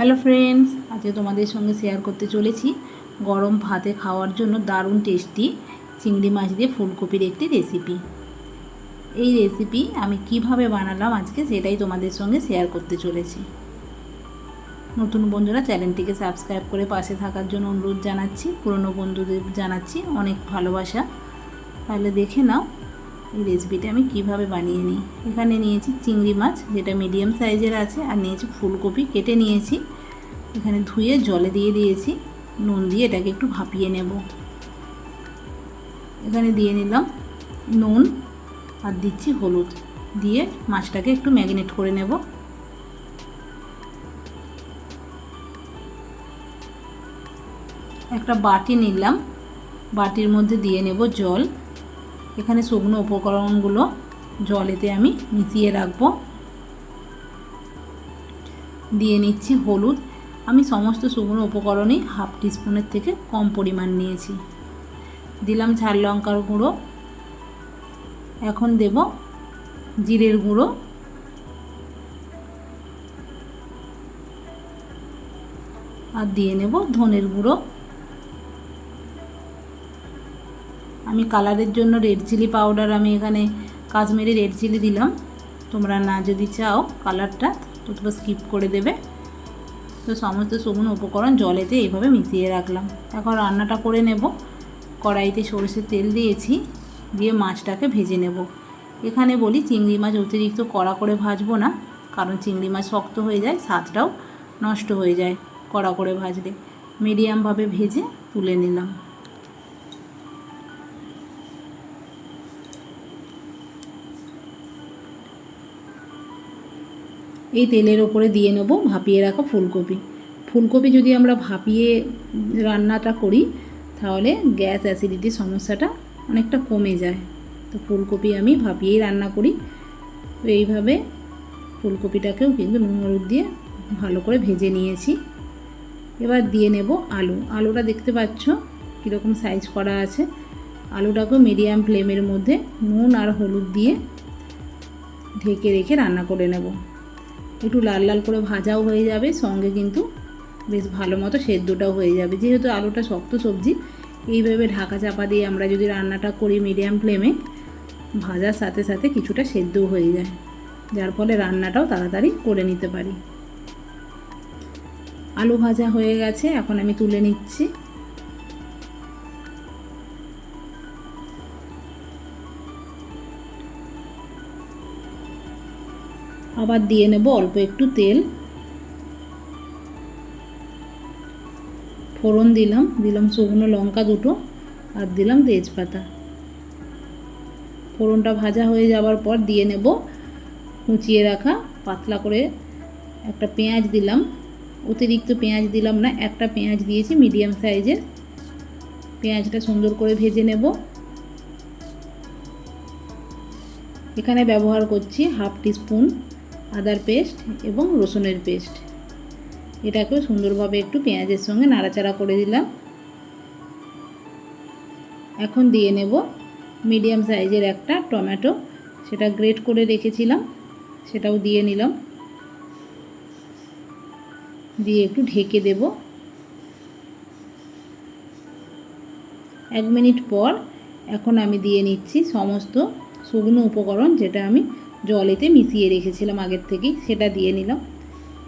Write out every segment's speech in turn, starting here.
Hello friends আজকে তোমাদের সঙ্গে শেয়ার করতে চলেছি গরম ভাতে খাওয়ার জন্য দারুণ টেস্টি চিংড়ি মাছ দিয়ে ফুলকপির একটি রেসিপি এই রেসিপি আমি কীভাবে বানালাম আজকে সেটাই তোমাদের সঙ্গে শেয়ার করতে চলেছি। নতুন বন্ধুরা চ্যানেলটিকে সাবস্ক্রাইব করে পাশে থাকার জন্য অনুরোধ জানাচ্ছি। পুরনো বন্ধুদের জানাচ্ছি অনেক ভালোবাসা। তাহলে দেখে নাও রেসিপিটা আমি কীভাবে বানিয়ে নিই? এখানে নিয়েছি চিংড়ি মাছ, যেটা মিডিয়াম সাইজের আছে, আর নিয়েছি ফুলকপি, কেটে নিয়েছি। এখানে ধুয়ে জলে দিয়ে দিয়েছি। নুন দিয়ে এটাকে একটু ভাপিয়ে নেব। এখানে দিয়ে নিলাম নুন, আর দিচ্ছি হলুদ। দিয়ে মাছটাকে একটু ম্যাগনেট করে নেব। একটা বাটি নিলাম। বাটির মধ্যে দিয়ে নেব জল। এখানে শুকনো উপকরণগুলো জলেতে আমি মিশিয়ে রাখব। দিয়ে নিচ্ছি হলুদ। আমি সমস্ত শুকনো উপকরণই হাফ টিস্পুনের থেকে কম পরিমাণ নিয়েছি। দিলাম ঝাল লঙ্কার গুঁড়ো। এখন দেব জিরের গুঁড়ো। আর দিয়ে নেব ধনের গুঁড়ো। আমি কালারের জন্য রেড চিলি পাউডার আমি এখানে কাশ্মীরি রেড চিলি দিলাম। তোমরা না যদি চাও কালারটা তো তোমরা স্কিপ করে দেবে। তো সমস্ত শুকনো উপকরণ জলেতে এইভাবে মিশিয়ে রাখলাম। এখন রান্নাটা করে নেব। কড়াইতে সরষের তেল দিয়েছি, দিয়ে মাছটাকে ভেজে নেব। এখানে বলি চিংড়ি মাছ অতিরিক্ত কড়া করে ভাজবো না, কারণ চিংড়ি মাছ শক্ত হয়ে যায়, স্বাদটাও নষ্ট হয়ে যায় কড়া করে ভাজলে। মিডিয়ামভাবে ভেজে তুলে নিলাম। এই তেলের ওপরে দিয়ে নেব, ভাপিয়ে রাখা ফুলকপি। ফুলকপি যদি আমরা ভাপিয়ে রান্নাটা করি, তাহলে গ্যাস অ্যাসিডিটির সমস্যাটা অনেকটা কমে যায়। তো ফুলকপি আমি ভাপিয়েই রান্না করি। তো এইভাবে ফুলকপিটাকেও কিন্তু নুন, হলুদ দিয়ে ভালো করে ভেজে নিয়েছি। এবার দিয়ে নেব আলু। আলুটা দেখতে পাচ্ছ কীরকম সাইজ করা আছে। আলুটাকেও মিডিয়াম ফ্লেমের মধ্যে নুন আর হলুদ দিয়ে ঢেকে রেখে রান্না করে নেব। একটু লাল লাল করে ভাজাও হয়ে যাবে, সঙ্গে কিন্তু বেশ ভালো মতো সেদ্ধটাও হয়ে যাবে। যেহেতু আলুটা শক্ত সবজি, এইভাবে ঢাকা চাপা দিয়ে আমরা যদি রান্নাটা করি মিডিয়াম ফ্লেমে ভাজার সাথে সাথে কিছুটা সেদ্ধও হয়ে যায়। যার ফলে রান্নাটাও তাড়াতাড়ি করে নিতে পারি। আলু ভাজা হয়ে গেছে, এখন আমি তুলে নিচ্ছি। আবার দিয়ে নেব অল্প একটু তেল। ফোড়ন দিলাম দিলাম শুকনো লঙ্কা দুটো আর দিলাম তেজপাতা। ফোড়নটা ভাজা হয়ে যাওয়ার পর দিয়ে নেব কুচিয়ে রাখা পাতলা করে একটা পেঁয়াজ দিলাম। অতিরিক্ত পেঁয়াজ দিলাম না, একটা পেঁয়াজ দিয়েছি মিডিয়াম সাইজের। পেঁয়াজটা সুন্দর করে ভেজে নেব। এখানে ব্যবহার করছি হাফ টিস্পুন আদার পেস্ট এবং রসুনের পেস্ট। এটাকেও সুন্দরভাবে একটু পেঁয়াজের সঙ্গে নাড়াচাড়া করে দিলাম। এখন দিয়ে নেব মিডিয়াম সাইজের একটা টমেটো। সেটা গ্রেট করে রেখেছিলাম, সেটাও দিয়ে নিলাম। দিয়ে একটু ঢেকে দেব। এক মিনিট পর এখন আমি দিয়ে নিচ্ছি সমস্ত শুকনো উপকরণ যেটা আমি জলেতে মিশিয়ে রেখেছিলাম আগের থেকেই, সেটা দিয়ে নিলাম।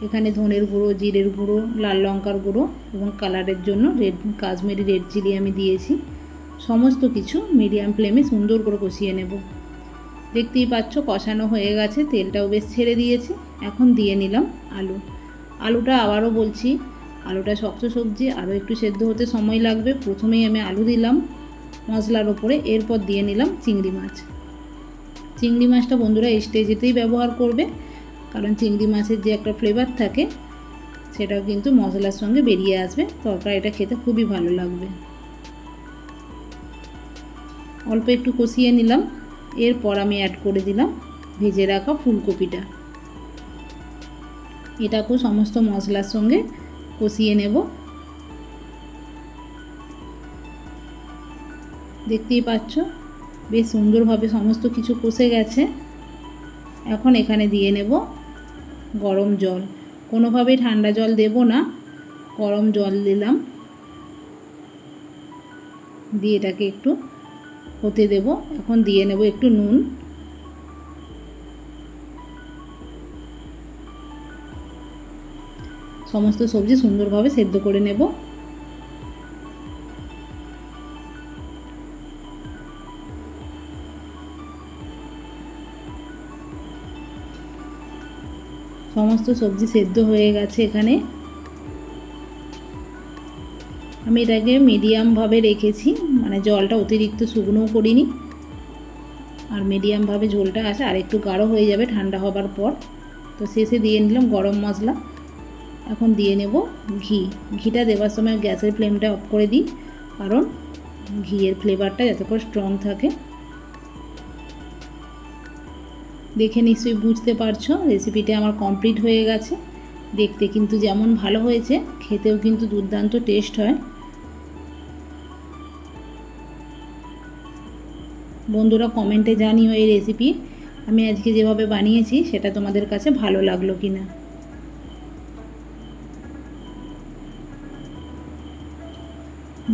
এখানে ধনের গুঁড়ো, জিরের গুঁড়ো, লাল লঙ্কার গুঁড়ো এবং কালারের জন্য রেড, কাশ্মীরি রেড চিলি আমি দিয়েছি। সমস্ত কিছু মিডিয়াম ফ্লেমে সুন্দর করে কষিয়ে নেব। দেখতেই পাচ্ছ কষানো হয়ে গেছে, তেলটাও বেশ ছেড়ে দিয়েছে। এখন দিয়ে নিলাম আলু। আলুটা আবারও বলছি, আলুটা শক্ত সবজি, আরও একটু সেদ্ধ হতে সময় লাগবে। প্রথমেই আমি আলু দিলাম মশলার ওপরে, এরপর দিয়ে নিলাম চিংড়ি মাছ। চিংড়ি মাছটা বন্ধুরা স্টেজেতেই ব্যবহার করবে। কারণ চিংড়ি মাছের যে একটা ফ্লেভার থাকে, সেটাও কিন্তু মশলার সঙ্গে বেরিয়ে আসবে। তরকারিটা খেতে খুবই ভালো লাগবে। অল্প একটু কষিয়ে নিলাম। এরপর আমি অ্যাড করে দিলাম ভেজে রাখা ফুলকপিটা। এটাকেও সমস্ত মশলার সঙ্গে কষিয়ে নেব। দেখতেই পাচ্ছ? বেশ সুন্দরভাবে সমস্ত কিছু কষে গেছে। এখন এখানে দিয়ে নেব গরম জল। কোনোভাবেই ঠান্ডা জল দেব না, গরম জল দিলাম। দিয়ে এটাকে একটু হতে দেব। এখন দিয়ে নেব একটু নুন। সমস্ত সবজি সুন্দরভাবে সেদ্ধ করে নেব। সমস্ত সবজি সেদ্ধ হয়ে গেছে এখানে। আমি এটাকে মিডিয়ামভাবে রেখেছি মানে জলটা অতিরিক্ত শুকনোও করিনি। আর মিডিয়ামভাবে ঝোলটা আছে, আর একটু গাঢ় হয়ে যাবে ঠান্ডা হবার পর। তো শেষে দিয়ে নিলাম গরম মশলা। এখন দিয়ে নেব ঘি। ঘিটা দেওয়ার সময় গ্যাসের ফ্লেমটা অফ করে দিই, কারণ ঘিয়ের ফ্লেভারটা যাতে করে স্ট্রং থাকে। দেখে নিশ্চয়ই বুঝতে পারছ রেসিপিটা আমার কমপ্লিট হয়ে গেছে। দেখতে কিন্তু যেমন ভালো হয়েছে, খেতেও কিন্তু দুর্দান্ত টেস্ট হয়। বন্ধুরা কমেন্টে জানিও এই রেসিপি আমি আজকে যেভাবে বানিয়েছি, সেটা তোমাদের কাছে ভালো লাগল কি না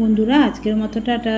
বন্ধুরা, আজকের মতো টাটা।